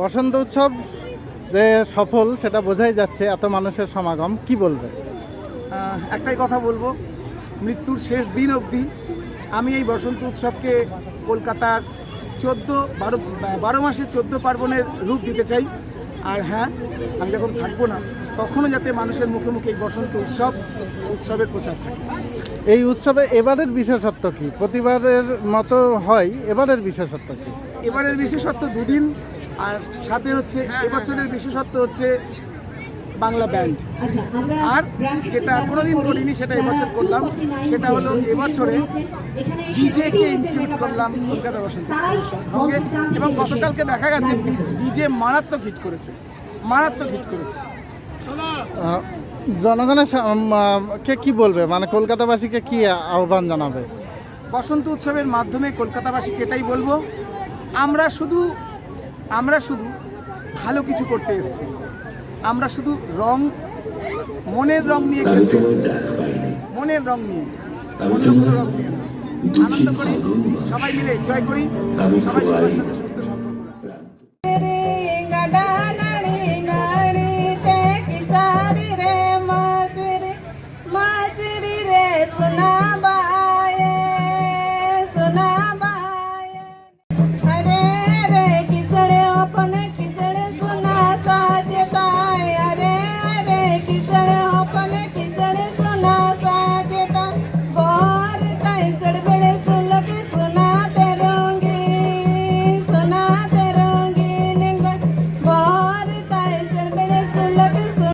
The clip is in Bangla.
বসন্ত উৎসব যে সফল, সেটা বোঝাই যাচ্ছে এত মানুষের সমাগম। কি বলবে একটাই কথা বলব, মৃত্যুর শেষ দিন অবধি আমি এই বসন্ত উৎসবকে কলকাতার চোদ্দ বারো বারো মাসে চোদ্দ পার্বণের রূপ দিতে চাই। আর হ্যাঁ আমি যখন থাকব না তখনও যাতে মানুষের মুখে মুখে এই বসন্ত উৎসব উৎসবের প্রচার থাকে। এই উৎসবে এবারের বিশেষত্ব কি? প্রতিবারের মতো হয় এবারের বিশেষত্ব কি? এবারের বিশেষত্ব দুদিন আর সাথে হচ্ছে এবছরের বিশেষত্ব হচ্ছে বাংলা ব্যান্ড। আর যেটা কোনোদিন করিনি সেটা এবছর করলাম সেটা হলো এবছরে ডিজেকে ইনক্লুড করলাম কলকাতা বসন্ত সঙ্গে এবং গতকালকে দেখা গেছে ডিজে মারাত্মক হিট করেছে। মারাত্মক হিট করেছে। জনগণের কে কি বলবে? মানে কলকাতাবাসীকে কি আহ্বান জানাবে? বসন্ত উৎসবের মাধ্যমে কলকাতাবাসীকে এটাই বলব আমরা শুধু আমরা শুধু ভালো কিছু করতে এসেছি। আমরা শুধু রং মনের রং নিয়ে খেলছি। মনের রং নিয়ে। আনন্দ করি সবাই মিলে জয় করি। সবাই সবার সাথে সুস্থ সম্পর্ক